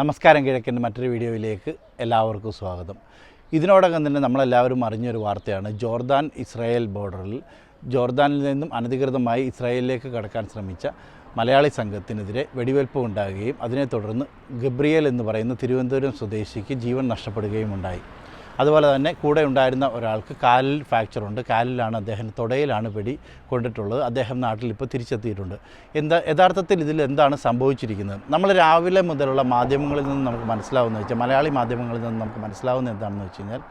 നമസ്കാരം കിഴക്കിന്റെ മറ്റൊരു വീഡിയോയിലേക്ക് എല്ലാവർക്കും സ്വാഗതം. ഇതിനോടകം തന്നെ നമ്മളെല്ലാവരും അറിഞ്ഞൊരു വാർത്തയാണ്. ജോർദാൻ ഇസ്രായേൽ ബോർഡറിൽ ജോർദാനിൽ നിന്നും അനധികൃതമായി ഇസ്രായേലിലേക്ക് കടക്കാൻ ശ്രമിച്ച മലയാളി സംഘത്തിനെതിരെ വെടിവെയ്പ്പ് ഉണ്ടാകുകയും അതിനെ തുടർന്ന് ഗബ്രിയേൽ എന്ന് പറയുന്ന തിരുവനന്തപുരം സ്വദേശിക്ക് ജീവൻ നഷ്ടപ്പെടുകയും ഉണ്ടായി. അതുപോലെ തന്നെ കൂടെ ഉണ്ടായിരുന്ന ഒരാൾക്ക് കാലിൽ ഫ്രാക്ചറുണ്ട്. കാലിലാണ് അദ്ദേഹം തുടയിലാണ് പിടി കൊണ്ടിട്ടുള്ളത്. അദ്ദേഹം നാട്ടിൽ ഇപ്പോൾ തിരിച്ചെത്തിയിട്ടുണ്ട്. എന്താ യഥാർത്ഥത്തിൽ ഇതിൽ എന്താണ് സംഭവിച്ചിരിക്കുന്നത്? നമ്മൾ രാവിലെ മുതലുള്ള മാധ്യമങ്ങളിൽ നിന്ന് നമുക്ക് മനസ്സിലാവുന്ന വെച്ചാൽ മലയാളി മാധ്യമങ്ങളിൽ നിന്ന് നമുക്ക് മനസ്സിലാവുന്ന എന്താണെന്ന് വെച്ച് കഴിഞ്ഞാൽ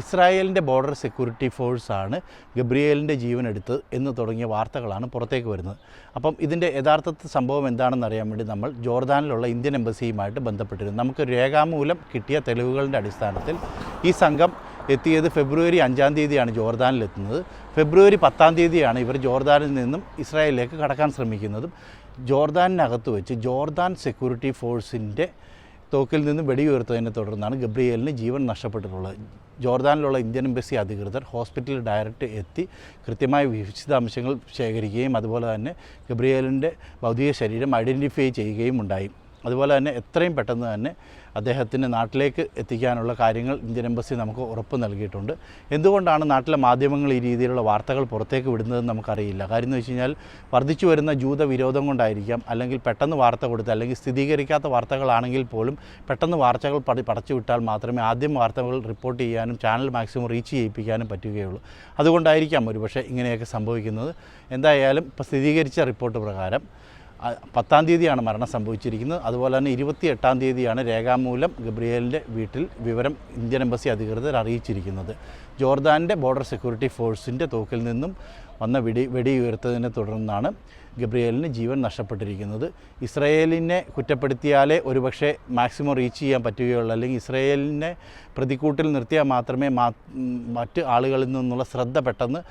ഇസ്രായേലിന്റെ ബോർഡർ സെക്യൂരിറ്റി ഫോഴ്സാണ് ഗബ്രിയേലിന്റെ ജീവൻ എടുത്ത് എന്ന് തുടങ്ങിയ വാർത്തകളാണ് പുറത്തേക്ക് വരുന്നത്. അപ്പം ഇതിന്റെ യഥാർത്ഥ സംഭവം എന്താണെന്ന് അറിയാൻ വേണ്ടി നമ്മൾ ജോർദാനിലുള്ള ഇന്ത്യൻ എംബസിയുമായിട്ട് ബന്ധപ്പെട്ടിരുന്നു. നമുക്ക് രേഖാമൂലം കിട്ടിയ തെളിവുകളുടെ അടിസ്ഥാനത്തിൽ ഈ സംഘം എത്തിയത് ഫെബ്രുവരി അഞ്ചാം തീയതിയാണ് ജോർദാനിലെത്തുന്നത്. ഫെബ്രുവരി പത്താം തീയതിയാണ് ഇവർ ജോർദാനിൽ നിന്നും ഇസ്രായേലിലേക്ക് കടക്കാൻ ശ്രമിക്കുന്നതും. ജോർദാനിനകത്ത് വെച്ച് ജോർദാൻ സെക്യൂരിറ്റി ഫോഴ്സിന്റെ തോക്കിൽ നിന്ന് വെടിയുയർത്തതിനെ തുടർന്നാണ് ഗബ്രിയേലിന് ജീവൻ നഷ്ടപ്പെട്ടിട്ടുള്ളത്. ജോർദാനിലുള്ള ഇന്ത്യൻ എംബസി അധികൃതർ ഹോസ്പിറ്റലിൽ ഡയറക്റ്റ് എത്തി കൃത്യമായ വിശദാംശങ്ങൾ ശേഖരിക്കുകയും അതുപോലെ തന്നെ ഗബ്രിയേലിന്റെ ഭൗതിക ശരീരം ഐഡന്റിഫൈ ചെയ്യുകയും ഉണ്ടായി. അതുപോലെ തന്നെ എത്രയും പെട്ടെന്ന് തന്നെ അദ്ദേഹത്തിന് നാട്ടിലേക്ക് എത്തിക്കാനുള്ള കാര്യങ്ങൾ ഇന്ത്യൻ എംബസി നമുക്ക് ഉറപ്പ് നൽകിയിട്ടുണ്ട്. എന്തുകൊണ്ടാണ് നാട്ടിലെ മാധ്യമങ്ങൾ ഈ രീതിയിലുള്ള വാർത്തകൾ പുറത്തേക്ക് വിടുന്നതെന്ന് നമുക്കറിയില്ല? കാര്യം എന്ന് വെച്ച് കഴിഞ്ഞാൽ വർദ്ധിച്ചു വരുന്ന ജൂത വിരോധം കൊണ്ടായിരിക്കാം അല്ലെങ്കിൽ പെട്ടെന്ന് വാർത്ത കൊടുത്ത് അല്ലെങ്കിൽ സ്ഥിരീകരിക്കാത്ത വാർത്തകളാണെങ്കിൽ പോലും പെട്ടെന്ന് വാർത്തകൾ പടി പടച്ചു വിട്ടാൽ മാത്രമേ ആദ്യം വാർത്തകൾ റിപ്പോർട്ട് ചെയ്യാനും ചാനൽ മാക്സിമം റീച്ച് ചെയ്യിപ്പിക്കാനും പറ്റുകയുള്ളൂ. അതുകൊണ്ടായിരിക്കാം ഒരുപക്ഷെ ഇങ്ങനെയൊക്കെ സംഭവിക്കുന്നത്. എന്തായാലും ഇപ്പോൾ സ്ഥിരീകരിച്ച റിപ്പോർട്ട് പ്രകാരം പത്താം തീയതിയാണ് മരണം സംഭവിച്ചിരിക്കുന്നത്. അതുപോലെ തന്നെ ഇരുപത്തി എട്ടാം തീയതിയാണ് രേഖാമൂലം ഗബ്രിയേലിന്റെ വീട്ടിൽ വിവരം ഇന്ത്യൻ എംബസി അധികൃതർ അറിയിച്ചിരിക്കുന്നത്. ജോർദാന്റെ ബോർഡർ സെക്യൂരിറ്റി ഫോഴ്സിന്റെ തോക്കിൽ നിന്നും വന്ന വെടി വെടിയുയർത്തതിനെ തുടർന്നാണ് ഗബ്രിയേലിന് ജീവൻ നഷ്ടപ്പെട്ടിരിക്കുന്നത്. ഇസ്രയേലിനെ കുറ്റപ്പെടുത്തിയാലേ ഒരുപക്ഷെ മാക്സിമം റീച്ച് ചെയ്യാൻ പറ്റുകയുള്ളൂ. അല്ലെങ്കിൽ ഇസ്രയേലിനെ പ്രതിക്കൂട്ടിൽ നിർത്തിയാൽ മാത്രമേ മറ്റ് ആളുകളിൽ നിന്നുള്ള ശ്രദ്ധ പെട്ടെന്ന്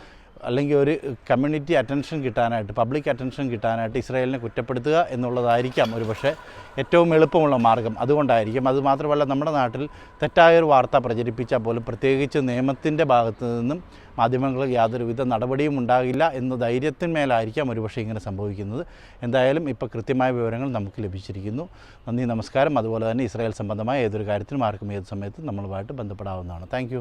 അല്ലെങ്കിൽ ഒരു കമ്മ്യൂണിറ്റി അറ്റൻഷൻ കിട്ടാനായിട്ട് പബ്ലിക് അറ്റൻഷൻ കിട്ടാനായിട്ട് ഇസ്രായേലിനെ കുറ്റപ്പെടുത്തുക എന്നുള്ളതായിരിക്കാം ഒരു പക്ഷേ ഏറ്റവും എളുപ്പമുള്ള മാർഗം. അതുകൊണ്ടായിരിക്കും അതുമാത്രമല്ല നമ്മുടെ നാട്ടിൽ തെറ്റായ ഒരു വാർത്ത പ്രചരിപ്പിച്ചാൽ പോലും പ്രത്യേകിച്ച് നിയമത്തിന്റെ ഭാഗത്തു നിന്നും മാധ്യമങ്ങൾ യാതൊരുവിധ നടപടിയും ഉണ്ടാകില്ല എന്ന ധൈര്യത്തിന്മേലായിരിക്കാം ഒരുപക്ഷെ ഇങ്ങനെ സംഭവിക്കുന്നത്. എന്തായാലും ഇപ്പോൾ കൃത്യമായ വിവരങ്ങൾ നമുക്ക് ലഭിച്ചിരിക്കുന്നു. നന്ദി നമസ്കാരം. അതുപോലെ തന്നെ ഇസ്രായേൽ സംബന്ധമായ ഏതൊരു കാര്യത്തിനും ആർക്കും ഏത് സമയത്തും നമ്മളുമായിട്ട് ബന്ധപ്പെടാവുന്നതാണ്. താങ്ക്